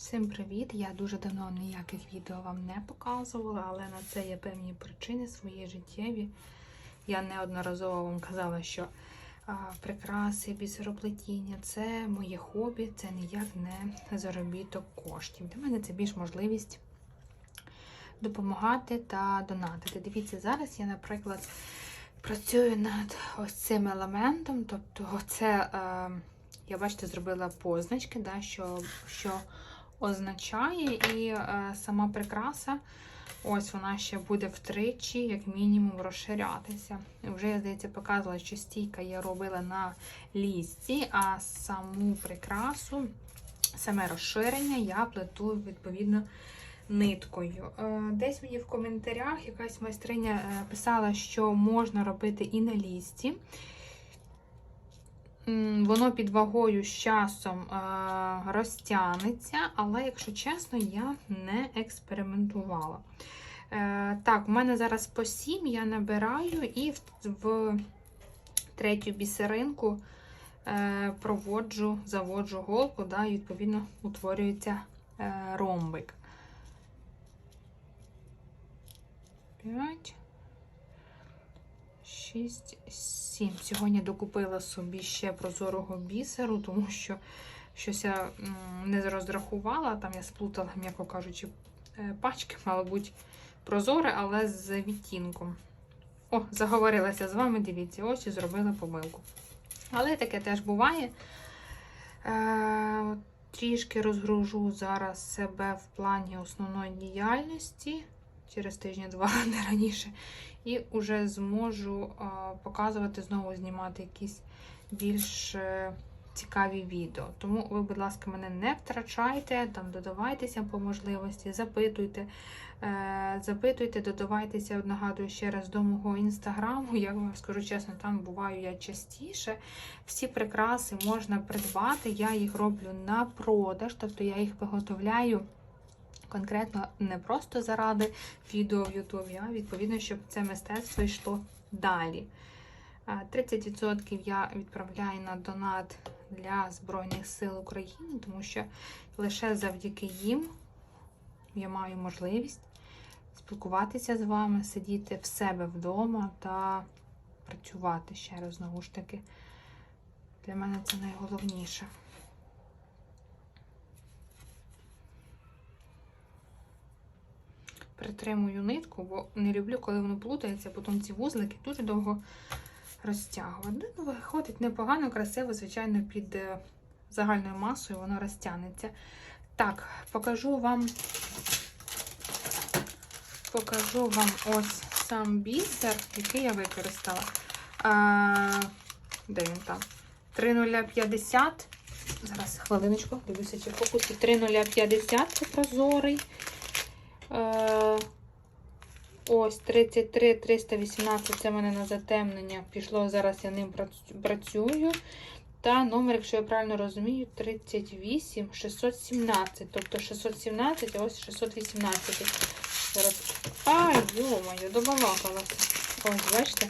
Всім привіт! Я дуже давно ніяких відео вам не показувала, але на це є певні причини свої життєві. Я неодноразово вам казала, що а, прикраси, бісероплетіння це моє хобі, це ніяк не заробіток коштів. Для мене це більш можливість допомагати та донатити. Дивіться, зараз я, наприклад, працюю над ось цим елементом. Тобто, це е, я бачите, зробила позначки, да, що, що означає, і е, сама прикраса, ось вона ще буде втричі, як мінімум, розширятися. Вже, я здається, показувала, що стійка я робила на лісці, а саму прикрасу, саме розширення я плету відповідно ниткою. Е, Десь мені в коментарях якась майстриня е, писала, що можна робити і на лісці. Воно під вагою з часом е, розтягнеться, але, якщо чесно, я не експериментувала. Е, так, у мене зараз по 7 я набираю і в, в третю бісеринку е, проводжу, заводжу голку, да, і відповідно утворюється ромбик. 5. 6, 7. Сьогодні докупила собі ще прозорого бісеру, тому що щось я не розрахувала. Там я сплутала, м'яко кажучи, е, пачки, мало бути прозоре, але з відтінком. О, заговорилася з вами, дивіться, ось і зробила помилку. Але таке теж буває. Е, трішки розгружу зараз себе в плані основної діяльності через тижня-два, не раніше. І вже зможу показувати, знову знімати якісь більш е, цікаві відео. Тому ви, будь ласка, мене не втрачайте, там додавайтеся по можливості, запитуйте, е, запитуйте, додавайтеся, нагадую ще раз до мого інстаграму. Я вам скажу чесно, там буваю я частіше. Всі прикраси можна придбати, я їх роблю на продаж, тобто я їх виготовляю. Конкретно не просто заради відео в Ютубі, а відповідно, щоб це мистецтво йшло далі. 30% я відправляю на донат для Збройних сил України, тому що лише завдяки їм я маю можливість спілкуватися з вами, сидіти в себе вдома та працювати ще раз знову ж таки. Для мене це найголовніше. Притримую нитку, бо не люблю, коли воно плутається, потім ці вузлики дуже довго розтягувати. Ну, виходить непогано, красиво, звичайно, під е, загальною масою воно розтягнеться. Так, покажу вам покажу вам ось сам бісер, який я використала. А, Де він там? 3050. Зараз хвилиночку, дивлюся, чи фокусі. 3050 це прозорий. Е, Ось 33 318 це в мене на затемнення. Пішло, зараз я ним працюю. Та номер, якщо я правильно розумію, 38 617. Тобто 617, а ось 618. Зараз. Ай, йо-моє, добалакалася. Ось, бачите?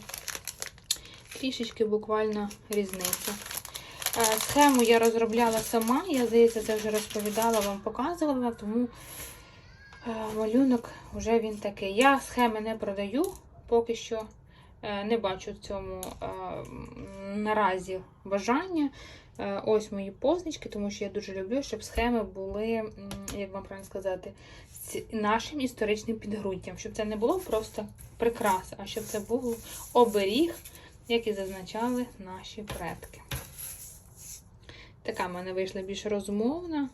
Трішечки буквально різниця. Е, Схему я розробляла сама, я, здається, це вже розповідала, вам показувала, тому Малюнок вже він такий. Я схеми не продаю, поки що е, не бачу в цьому е, наразі бажання. Е, Ось мої позначки, тому що я дуже люблю, щоб схеми були, як вам правильно сказати, з нашим історичним підґрунтям. Щоб це не було просто прикраса, а щоб це був оберіг, як і зазначали наші предки. Така в мене вийшла більш розмовна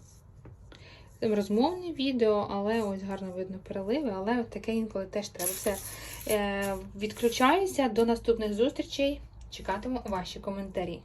розмовні відео, але ось гарно видно переливи, але таке інколи теж треба. Все, е, відключаюся до наступних зустрічей. Чекатиму ваші коментарі.